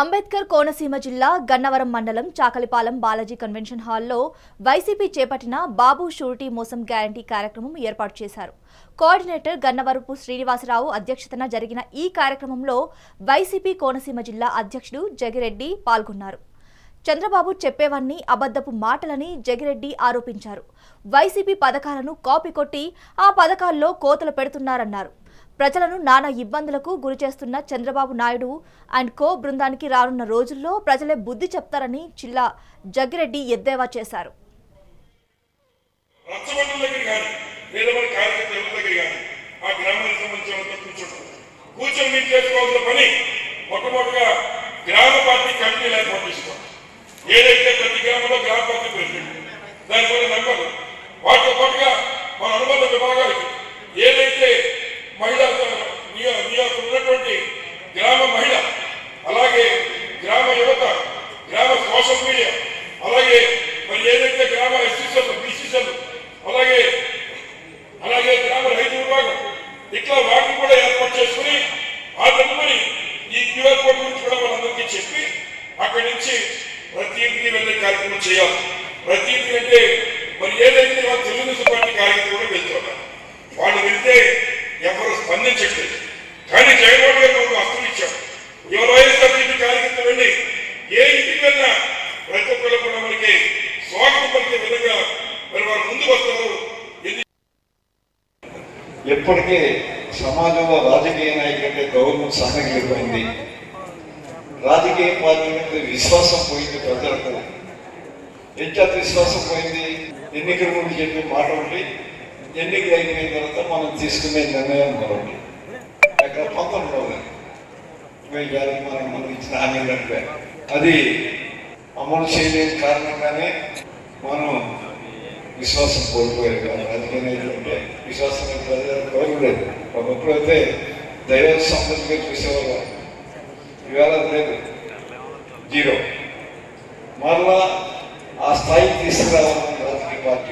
అంబేద్కర్ కోనసీమ జిల్లా గన్నవరం మండలం చాకలిపాలెం బాలాజీ కన్వెన్షన్ హాల్లో వైసీపీ చేపట్టిన బాబు షూరిటీ మోసం గ్యారంటీ కార్యక్రమం ఏర్పాటు చేశారు. కోఆర్డినేటర్ గన్నవరపు శ్రీనివాసరావు అధ్యక్షతన జరిగిన ఈ కార్యక్రమంలో వైసీపీ కోనసీమ జిల్లా అధ్యక్షుడు జగిరెడ్డి పాల్గొన్నారు. చంద్రబాబు చెప్పేవన్నీ అబద్ధపు మాటలని జగిరెడ్డి ఆరోపించారు. వైసీపీ పథకాలను కాపీ కొట్టి ఆ పథకాల్లో కోతలు పెడుతున్నారన్నారు. ప్రజలను నానా ఇబ్బందులకు గురిచేస్తున్న చంద్రబాబు నాయుడు అండ్ కో బృందానికి రానున్న రోజుల్లో ప్రజలే బుద్ధి చెప్తారని జిల్లా జగ్గిరెడ్డి ఎద్దేవా చేశారు. గ్రామ పార్టీ కమిటీలు ఏర్పాటు ఏదైతే ప్రతి గ్రామంలో గ్రామ పార్టీ ప్రెసిడెంట్ వాటితో పాటుగా మన అనుబంధ విభాగాలు ఏదైతే మహిళా నియో- నియో- ఉన్నటువంటి గ్రామ మహిళ అలాగే గ్రామ యువత గ్రామ సోషల్ మీడియా అలాగే మరి ఏదైతే గ్రామ ఎస్సీసీలు బీసీసీలు అలాగే అలాగే గ్రామ రైతు విభాగం ఇట్లా వాటిని కూడా ఏర్పాటు చేసుకుని ఆ తదుపరి ఈ క్యూఆర్ కోడ్ గురించి కూడా వాళ్ళందరికీ చెప్పి అక్కడి నుంచి ప్రతి ఇంటికి వెళ్ళే కార్యక్రమం చేయాలి. ప్రతి ఇంటికి అంటే మరి ఏదైతే వాళ్ళు తెలుగుదేశం పార్టీ కార్యక్రమం కూడా వెళ్తున్నారు వాళ్ళు వెళ్తే ఎవరు స్పందించట్లేదు. కానీ జగన్మోహన్ గారు మనకు అస్త్రం ఇచ్చాం ఎవరు వైఎస్ఆర్సీపీ కార్యకర్తలు వెళ్ళి ఏ ఇంటికి వెళ్ళినా ప్రతి ఒక్కరు కూడా మనకి స్వాగతం విధంగా మరి వారు ముందుకు వస్తారు. ఎప్పటికే ఎప్పటికీ సమాజంలో రాజకీయ నాయకులంటే గౌరవం సన్నగిలిపోయింది రాజకీయ పార్టీ మీద విశ్వాసం పోయింది ప్రజలకు. ఎంత విశ్వాసం పోయింది. ఎన్నికల ముందు చెప్పే మాట ఒకటి ఎన్నికలు అయిపోయిన తర్వాత మనం తీసుకునే నిర్ణయం మరొకటి. అక్కడ పంతొమ్మిది పోలేదు వేయాలి మనం మనం ఇచ్చిన హామీలు అంటే అది అమలు చేయలేని కారణంగానే మనం విశ్వాసం కోల్పోయారు కానీ రాజకీయ నాయకులు అంటే విశ్వాసం ప్రజలు కోరలేదు ఒకప్పుడు అయితే దైవ సంపదగా చూసేవాళ్ళం. ఇవాళ లేదు. జీరో. మరలా ఆ స్థాయికి తీసుకురావాలని రాజకీయ పార్టీ